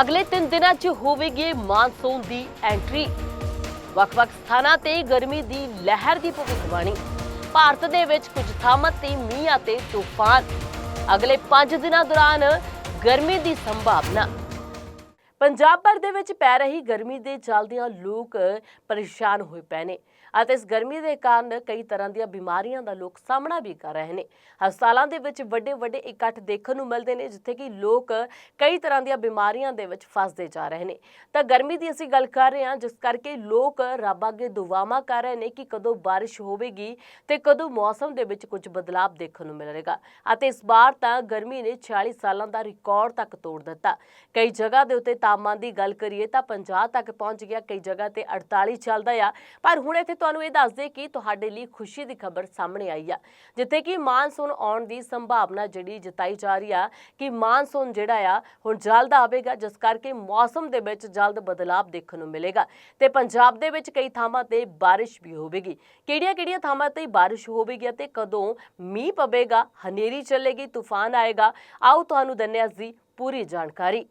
ਅਗਲੇ 3 ਦਿਨਾਂ 'ਚ ਹੋਵੇਗੀ ਮਾਨਸੂਨ ਦੀ ਐਂਟਰੀ। ਵੱਖ-ਵੱਖ ਸਥਾਨਾਂ ਤੇ ਗਰਮੀ ਦੀ ਲਹਿਰ ਦੀ ਭਵਿੱਖਬਾਣੀ। ਭਾਰਤ ਦੇ ਵਿੱਚ ਕੁਝ ਥਾਵਾਂ ਤੇ ਮੀਂਹ ਅਤੇ ਤੂਫਾਨ। ਅਗਲੇ 5 ਦਿਨਾਂ ਦੌਰਾਨ ਗਰਮੀ ਦੀ ਸੰਭਾਵਨਾ। ਪੰਜਾਬ ਭਰ ਦੇ ਵਿੱਚ ਪੈ ਰਹੀ ਗਰਮੀ ਦੇ ਚੱਲਦਿਆਂ ਲੋਕ ਪਰੇਸ਼ਾਨ ਹੋਏ ਪਏ ਨੇ। ਅਤੇ ਇਸ ਗਰਮੀ ਦੇ ਕਾਰਨ ਕਈ ਤਰ੍ਹਾਂ ਦੀਆਂ ਬਿਮਾਰੀਆਂ ਦਾ ਲੋਕ ਸਾਹਮਣਾ ਵੀ ਕਰ ਰਹੇ ਨੇ। ਹਸਪਤਾਲਾਂ ਦੇ ਵਿੱਚ ਵੱਡੇ ਵੱਡੇ ਇਕੱਠ ਦੇਖਣ ਨੂੰ ਮਿਲਦੇ ਨੇ, ਜਿੱਥੇ ਕਿ ਲੋਕ ਕਈ ਤਰ੍ਹਾਂ ਦੀਆਂ ਬਿਮਾਰੀਆਂ ਦੇ ਵਿੱਚ ਫਸਦੇ ਜਾ ਰਹੇ ਨੇ। ਤਾਂ ਗਰਮੀ ਦੀ ਅਸੀਂ ਗੱਲ ਕਰ ਰਹੇ ਹਾਂ, ਜਿਸ ਕਰਕੇ ਲੋਕ ਰੱਬ ਅੱਗੇ ਦੁਆਵਾਂ ਕਰ ਰਹੇ ਨੇ ਕਿ ਕਦੋਂ ਬਾਰਿਸ਼ ਹੋਵੇਗੀ ਤੇ ਕਦੋਂ ਮੌਸਮ ਦੇ ਵਿੱਚ ਕੁਝ ਬਦਲਾਅ ਦੇਖਣ ਨੂੰ ਮਿਲੇਗਾ। ਅਤੇ ਇਸ ਵਾਰ ਤਾਂ ਗਰਮੀ ਨੇ 40 ਸਾਲਾਂ ਦਾ ਰਿਕਾਰਡ ਤੱਕ ਤੋੜ ਦਿੱਤਾ। ਕਈ ਜਗ੍ਹਾ ਦੇ ਉੱਤੇ ਤਾਪਮਾਨ ਦੀ ਗੱਲ ਕਰੀਏ ਤਾਂ 50 ਤੱਕ ਪਹੁੰਚ ਗਿਆ, ਕਈ ਜਗ੍ਹਾ ਤੇ 48 ਚੱਲਦਾ ਆ। ਪਰ ਹੁਣ ਇੱਥੇ ਤੁਹਾਨੂੰ ਇਹ ਦੱਸ ਦੇ ਕਿ ਤੁਹਾਡੇ ਲਈ ਖੁਸ਼ੀ ਦੀ ਖਬਰ ਸਾਹਮਣੇ ਆਈ ਆ, ਜਿੱਥੇ ਕਿ ਮਾਨਸੂਨ ਆਉਣ ਦੀ ਸੰਭਾਵਨਾ ਜਿਹੜੀ ਜਤਾਈ ਜਾ ਰਹੀ ਆ ਕਿ ਮਾਨਸੂਨ ਜਿਹੜਾ ਆ, ਹੁਣ ਜਲਦ ਆਵੇਗਾ, ਜਿਸ ਕਰਕੇ ਮੌਸਮ ਦੇ ਵਿੱਚ ਜਲਦ ਬਦਲਾਅ ਦੇਖਣ ਨੂੰ ਮਿਲੇਗਾ ਤੇ ਪੰਜਾਬ ਦੇ ਵਿੱਚ ਕਈ ਥਾਵਾਂ ਤੇ ਬਾਰਿਸ਼ ਵੀ ਹੋਵੇਗੀ। ਕਿਹੜੀਆਂ-ਕਿਹੜੀਆਂ ਥਾਵਾਂ ਤੇ ਬਾਰਿਸ਼ ਹੋਵੇਗੀ ਤੇ ਕਦੋਂ ਮੀਂਹ ਪਵੇਗਾ, ਹਨੇਰੀ ਚੱਲੇਗੀ, ਤੂਫਾਨ ਆਏਗਾ, ਆਓ ਤੁਹਾਨੂੰ ਦਿੰਦੇ ਹਾਂ ਅਸੀਂ ਪੂਰੀ ਜਾਣਕਾਰੀ।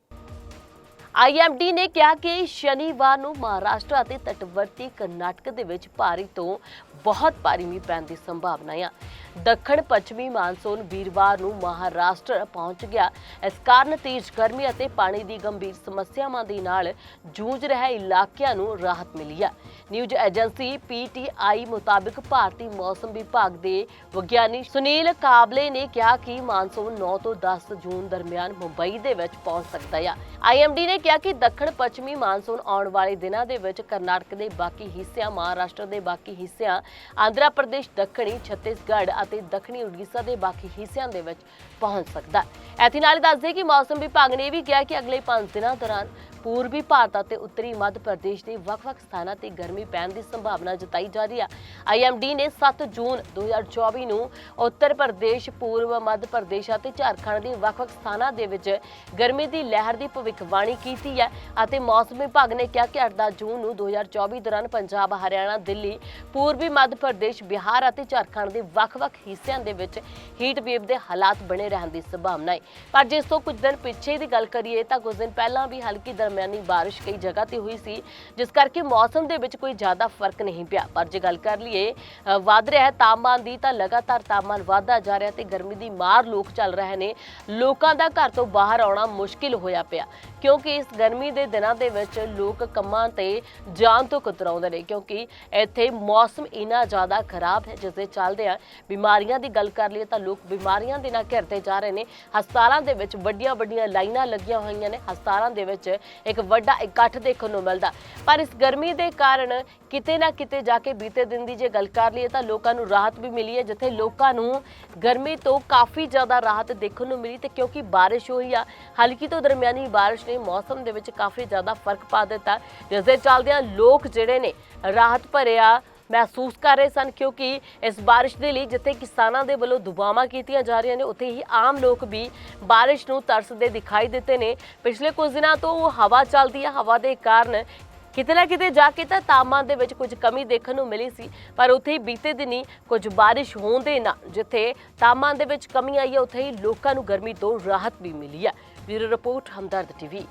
ਆਈਐਮਡੀ ਨੇ ਕਿਹਾ ਕਿ ਸ਼ਨੀਵਾਰ ਨੂੰ ਮਹਾਰਾਸ਼ਟਰ ਅਤੇ ਤਟਵਰਤੀ ਕਰਨਾਟਕ ਦੇ ਵਿੱਚ ਭਾਰੀ ਤੋਂ ਬਹੁਤ ਭਾਰੀ ਮੀਂਹ ਪੈਣ ਦੀ ਸੰਭਾਵਨਾ ਹੈ ਦੱਖਣ ਪੱਛਮੀ ਮਾਨਸੂਨ ਵੀਰਵਾਰ ਨੂੰ ਮਹਾਰਾਸ਼ਟਰ ਪਹੁੰਚ ਗਿਆ। ਇਸ ਕਾਰਨ ਤੇਜ਼ ਗਰਮੀ ਅਤੇ ਪਾਣੀ ਦੀ ਗੰਭੀਰ ਸਮੱਸਿਆਵਾਂ ਦੇ ਨਾਲ ਜੂਝ ਰਹੇ ਇਲਾਕਿਆਂ ਨੂੰ ਰਾਹਤ ਮਿਲੀ ਹੈ। ਨਿਊਜ਼ ਏਜੰਸੀ ਪੀਟੀਆਈ ਮੁਤਾਬਕ ਭਾਰਤੀ ਮੌਸਮ ਵਿਭਾਗ ਦੇ ਵਿਗਿਆਨੀ ਸੁਨੀਲ ਕਾਬਲੇ ਨੇ ਕਿਹਾ ਕਿ ਮਾਨਸੂਨ 9 ਤੋਂ 10 ਜੂਨ ਦਰਮਿਆਨ ਮੁੰਬਈ ਦੇ ਵਿੱਚ ਪਹੁੰਚ ਸਕਦਾ ਹੈ। ਆਈਐਮਡੀ ਨੇ ਕਿਹਾ ਕਿ ਦੱਖਣ ਪੱਛਮੀ ਮਾਨਸੂਨ ਆਉਣ ਵਾਲੇ ਦਿਨਾਂ ਦੇ ਵਿੱਚ ਕਰਨਾਟਕ ਦੇ ਬਾਕੀ ਹਿੱਸਿਆਂ, ਮਹਾਰਾਸ਼ਟਰ ਦੇ ਬਾਕੀ ਹਿੱਸਿਆਂ, ਆਂਧਰਾ ਪ੍ਰਦੇਸ਼, ਦੱਖਣੀ ਛੱਤੀਸਗੜ੍ਹ ਅਤੇ ਦੱਖਣੀ ਉੜੀਸਾ ਦੇ ਬਾਕੀ ਹਿੱਸਿਆਂ ਦੇ ਵਿੱਚ ਪਹੁੰਚ ਸਕਦਾ ਹੈ। ਇੱਥੇ ਨਾਲ ਹੀ ਕਿ ਮੌਸਮ ਵਿਭਾਗ ਨੇ ਇਹ ਵੀ ਕਿਹਾ ਕਿ ਅਗਲੇ 5 ਦਿਨਾਂ ਦੌਰਾਨ ਪੂਰਬੀ ਭਾਰਤ ਅਤੇ ਉੱਤਰੀ ਮੱਧ ਪ੍ਰਦੇਸ਼ ਦੇ ਵੱਖ-ਵੱਖ ਸਥਾਨਾਂ ਤੇ ਗਰਮੀ ਪੈਣ ਦੀ ਸੰਭਾਵਨਾ ਜਤਾਈ ਜਾ ਰਹੀ ਹੈ ਆਈਐਮਡੀ ਨੇ 7 ਜੂਨ 2024 ਨੂੰ ਉੱਤਰ ਪ੍ਰਦੇਸ਼, ਪੂਰਬ ਮੱਧ ਪ੍ਰਦੇਸ਼ ਅਤੇ ਝਾਰਖੰਡ ਦੇ ਵੱਖ-ਵੱਖ ਸਥਾਨਾਂ ਦੇ ਵਿੱਚ ਗਰਮੀ ਦੀ ਲਹਿਰ ਦੀ ਭਵਿੱਖਬਾਣੀ ਕੀਤੀ ਹੈ ਅਤੇ ਮੌਸਮ ਵਿਭਾਗ ਨੇ ਕਿਹਾ ਕਿ 8 ਜੂਨ ਨੂੰ 2024 ਦੌਰਾਨ ਪੰਜਾਬ, ਹਰਿਆਣਾ, ਦਿੱਲੀ, ਪੂਰਬੀ ਮੱਧ ਪ੍ਰਦੇਸ਼, ਬਿਹਾਰ ਅਤੇ ਝਾਰਖੰਡ ਦੇ ਵੱਖ-ਵੱਖ ਹਿੱਸਿਆਂ ਦੇ ਵਿੱਚ ਹੀਟ ਵੇਵ ਦੇ ਹਾਲਾਤ ਬਣੇ ਰਹਿਣ ਦੀ ਸੰਭਾਵਨਾ ਹੈ। ਪਰ ਜਿਸ ਤੋਂ ਕੁਝ ਦਿਨ ਪਿੱਛੇ ਦੀ ਗੱਲ ਕਰੀਏ ਤਾਂ ਕੁਝ ਦਿਨ ਪਹਿਲਾਂ ਵੀ ਹਲਕੀ ਦਰ ਦਰਮਿਆਨੀ ਬਾਰਿਸ਼ ਕਈ ਜਗ੍ਹਾ ਤੇ ਹੋਈ ਸੀ ਜਿਸ ਕਰਕੇ ਮੌਸਮ ਦੇ ਵਿੱਚ ਕੋਈ ਜ਼ਿਆਦਾ ਫ਼ਰਕ ਨਹੀਂ ਪਿਆ। ਪਰ ਜੇ ਗੱਲ ਕਰ ਲਈਏ ਅ, ਵੱਧ ਰਿਹਾ ਹੈ ਤਾਪਮਾਨ ਦੀ ਤਾਂ ਲਗਾਤਾਰ ਤਾਪਮਾਨ ਵਧਦਾ ਜਾ ਰਿਹਾ ਤੇ ਗਰਮੀ ਦੀ ਮਾਰ ਲੋਕ ਚੱਲ ਰਹੇ ਨੇ। ਲੋਕਾਂ ਦਾ ਘਰ ਤੋਂ ਬਾਹਰ ਆਉਣਾ ਮੁਸ਼ਕਿਲ ਹੋਇਆ ਪਿਆ ਕਿਉਂਕਿ ਇਸ ਗਰਮੀ ਦੇ ਦਿਨਾਂ ਦੇ ਵਿੱਚ ਲੋਕ ਕੰਮਾਂ ਤੇ ਜਾਨ ਤੋਂ ਕਤਰਾਉਂਦੇ ਨੇ ਕਿਉਂਕਿ ਇੱਥੇ ਮੌਸਮ ਇੰਨਾ ਜ਼ਿਆਦਾ ਖਰਾਬ ਹੈ ਜਿਸ ਦੇ ਚੱਲਦੇ ਆ ਬਿਮਾਰੀਆਂ ਦੀ ਗੱਲ ਕਰ ਲਈਏ ਤਾਂ ਲੋਕ ਬਿਮਾਰੀਆਂ ਦੇ ਨਾਲ ਘਿਰਦੇ ਜਾ ਰਹੇ ਨੇ। ਹਸਪਤਾਲਾਂ ਦੇ ਵਿੱਚ ਵੱਡੀਆਂ ਵੱਡੀਆਂ ਲਾਈਨਾਂ ਲੱਗੀਆਂ ਹੋਈਆਂ ਨੇ ਹਸਪਤਾਲਾਂ ਦੇ ਵਿੱਚ ਇੱਕ ਵੱਡਾ ਇਕੱਠ ਦੇਖਣ ਨੂੰ ਮਿਲਦਾ। ਪਰ ਇਸ ਗਰਮੀ ਦੇ ਕਾਰਨ ਕਿਤੇ ਨਾ ਕਿਤੇ ਜਾ ਕੇ ਬੀਤੇ ਦਿਨ ਦੀ ਜੇ ਗੱਲ ਕਰ ਲਈਏ ਤਾਂ ਲੋਕਾਂ ਨੂੰ ਰਾਹਤ ਵੀ ਮਿਲੀ ਹੈ, ਜਿੱਥੇ ਲੋਕਾਂ ਨੂੰ ਗਰਮੀ ਤੋਂ ਕਾਫੀ ਜ਼ਿਆਦਾ ਰਾਹਤ ਦੇਖਣ ਨੂੰ ਮਿਲੀ ਤੇ ਕਿਉਂਕਿ ਬਾਰਿਸ਼ ਹੋਈ ਆ, ਹਲਕੀ ਤੋਂ ਦਰਮਿਆਨੀ ਬਾਰਿਸ਼ ਨੇ ਮੌਸਮ ਦੇ ਵਿੱਚ ਕਾਫੀ ਜ਼ਿਆਦਾ ਫ਼ਰਕ ਪਾ ਦਿੱਤਾ। ਜਿਸ ਦੇ ਚੱਲਦਿਆਂ ਲੋਕ ਜਿਹੜੇ ਨੇ ਰਾਹਤ ਭਰਿਆ ਮਹਿਸੂਸ ਕਰ ਰਹੇ ਸਨ ਕਿਉਂਕਿ ਇਸ ਬਾਰਿਸ਼ ਦੇ ਲਈ ਜਿੱਥੇ ਕਿਸਾਨਾਂ ਦੇ ਵੱਲੋਂ ਦੁਆਵਾਂ ਕੀਤੀਆਂ ਜਾ ਰਹੀਆਂ ਨੇ, ਉੱਥੇ ਹੀ ਆਮ ਲੋਕ ਵੀ ਬਾਰਿਸ਼ ਨੂੰ ਤਰਸਦੇ ਦਿਖਾਈ ਦਿੱਤੇ ਨੇ। ਪਿਛਲੇ ਕੁਝ ਦਿਨਾਂ ਤੋਂ ਹਵਾ ਚੱਲਦੀ ਹੈ ਹਵਾ ਦੇ ਕਾਰਨ ਕਿਤੇ ਨਾ ਕਿਤੇ ਜਾ ਕੇ ਤਾਂ ਤਾਪਮਾਨ ਦੇ ਵਿੱਚ ਕੁਝ ਕਮੀ ਦੇਖਣ ਨੂੰ ਮਿਲੀ ਸੀ, ਪਰ ਉੱਥੇ ਹੀ ਬੀਤੇ ਦਿਨੀ ਕੁਝ ਬਾਰਿਸ਼ ਹੋਣ ਦੇ ਨਾਲ ਜਿੱਥੇ ਤਾਪਮਾਨ ਦੇ ਵਿੱਚ ਕਮੀ ਆਈ ਹੈ ਉੱਥੇ ਹੀ ਲੋਕਾਂ ਨੂੰ ਗਰਮੀ ਤੋਂ ਰਾਹਤ ਵੀ ਮਿਲੀ ਹੈ ਬਿਊਰੋ ਰਿਪੋਰਟ, ਹਮਦਰਦ ਟੀਵੀ।